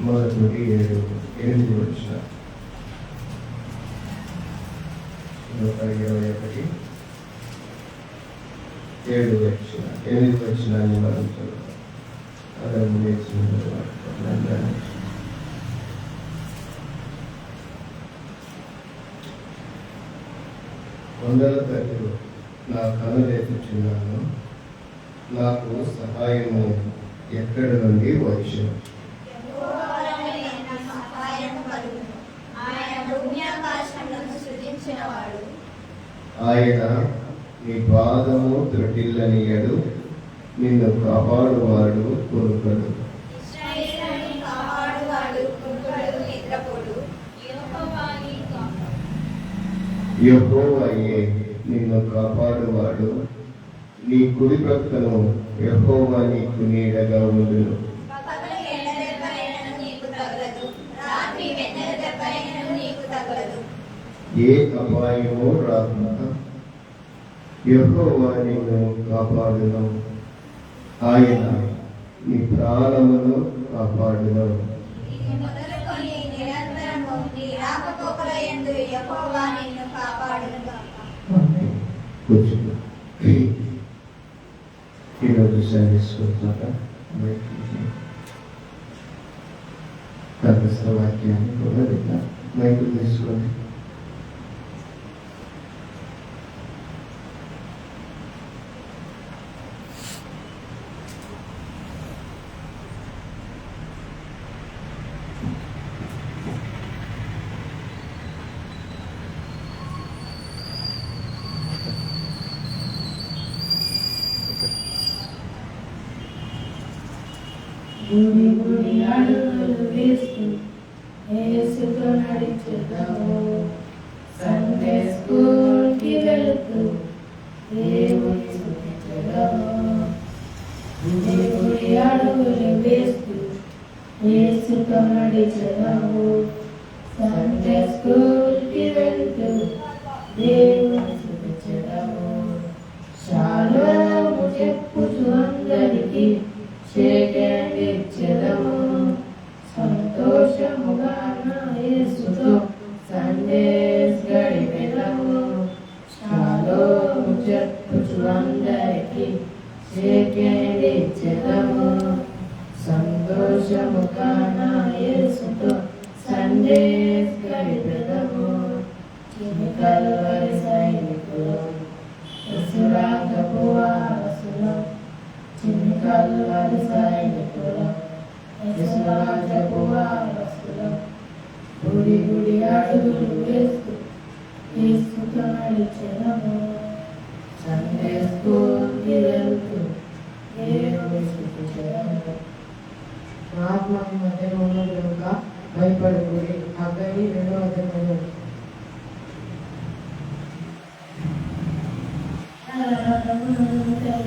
మొదటి ఏడు ఎనిమిది వచ్చిన. నూట ఇరవై ఒకటి. ఏడు వచ్చిన ఎనిమిది వచ్చిన మనం చదువుతాం అదే నేర్చిన వందల తల్లి నా కనులెత్తుచున్నాను నాకు సహాయము ఎక్కడి నుండి వచ్చును ఆయన నీ పాదము త్రొటిల్లనియడు నిన్ను కాపాడువాడు కొనుకడు యహోవయే నిన్ను కాపాడువాడు. నీ కుడి ప్రక్కను యహోవా నీకు నీడగా ఉండును. ఏ అపాయము రాకుండా ఎవరో నిన్ను కాపాడును ఆయన ఈ ప్రాణమును కాపాడును కూర్చున్నా. ఈరోజు సర్వీసుకుంటాక తపస్సు వాక్యాన్ని కూడా విన్నాం. మైకులు తీసుకోండి. గుడి గుడి అడుగులు వేస్తూ ఏసుతో నడిచెదము సండే స్కూల్కి వెళుతూ దేవుని స్తుతించెదము గుడి గుడి అడుగులు వేస్తూ ఏసుతో నడిచెదము సండే స్కూల్ వెళుతూ దేవుని సంతోషముగా నా యేసుతో సండేస్ గడిపెదము శాలోము చెప్పుచు అందరికీ చేకెండిచ్చెదము సంతోషముగా నా యేసుతో సండేస్ గడిపెదము కల్వరి సైనికులు విసురాకపు వారసులం చిన్ని కల్వరి సైనికులం విసురాకపు వారసులం గుడి గుడి అడుగులు వేస్తూ తీసుకు నడిచెదము సందేస్తూ స్కూల్కి వెళ్తూ దేవుని స్థుతించెదము ఆత్మని మధ్య ఉన్నట్లుగా భయపడుకుని అక్కడి రెండవ అధ్యాయంలో ప్రభుత్వం